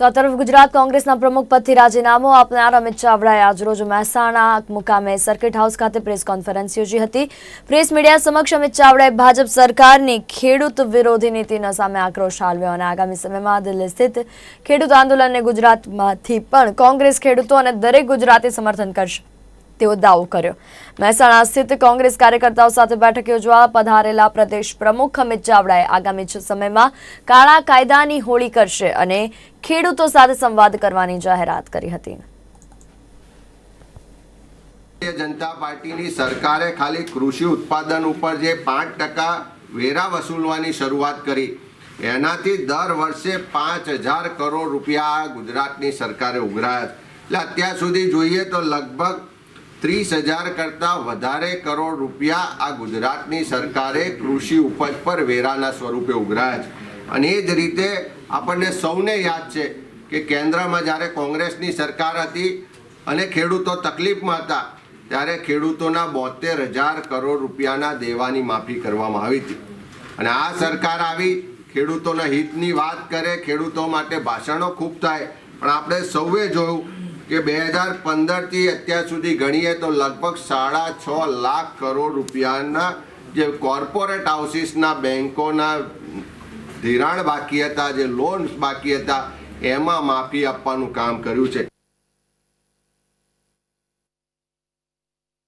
તો આ તરફ ગુજરાત કોંગ્રેસના પ્રમુખ પદથી રાજીનામું આપનાર અમિત ચાવડાએ આજરોજ મહેસાણા મુકામે સર્કિટ હાઉસ ખાતે પ્રેસ કોન્ફરન્સ યોજી હતી. પ્રેસ મીડિયા સમક્ષ અમિત ચાવડાએ ભાજપ સરકારની ખેડૂત વિરોધી નીતિના સામે આક્રોશ ઠાલવ્યો અને આગામી સમયમાં દિલ્હી સ્થિત ખેડૂત આંદોલનને ગુજરાતમાંથી પણ કોંગ્રેસ ખેડૂતો અને દરેક ગુજરાતી સમર્થન કરશે. તેવો દાવો કર્યો. મહેસાણા સ્થિત કોંગ્રેસ કાર્યકર્તાઓ સાથે બેઠક યોજવા પધારેલા પ્રદેશ પ્રમુખ અમિત ચાવડાએ આગામી સમયમાં કાળા કાયદાની હોળી કરશે અને ખેડૂતો સાથે સંવાદ કરવાની જાહેરાત કરી હતી. જનતા પાર્ટીની સરકારે ખાલી કૃષિ ઉત્પાદન ઉપર જે પાંચ ટકા વેરા વસૂલવાની શરૂઆત કરી, એનાથી દર વર્ષે પાંચ હજાર કરોડ રૂપિયા ગુજરાતની સરકારે ઉઘરાયા એટલે અત્યાર સુધી જોઈએ તો લગભગ ત્રીસ હજાર કરતાં વધારે કરોડ રૂપિયા આ ગુજરાતની સરકારે કૃષિ ઉપજ પર વેરાના સ્વરૂપે ઉઘરાયા છે. અને એ જ રીતે આપણને સૌને યાદ છે કે કેન્દ્રમાં જ્યારે કોંગ્રેસની સરકાર હતી અને ખેડૂતો તકલીફમાં હતા, ત્યારે ખેડૂતોના બોતેર હજાર કરોડ રૂપિયાના દેવાની માફી કરવામાં આવી હતી. અને આ સરકાર આવી, ખેડૂતોના હિતની વાત કરે, ખેડૂતો માટે ભાષણો ખૂબ થાય, પણ આપણે સૌએ જોયું કે બે હજાર પંદરથી અત્યાર સુધી ગણીએ તો લગભગ સાડા છ લાખ કરોડ રૂપિયાના જે કોર્પોરેટ હાઉસીસના બેન્કોના ધિરાણ બાકી હતા, જે લોન્સ બાકી હતા, એમાં માફી આપવાનું કામ કર્યું છે.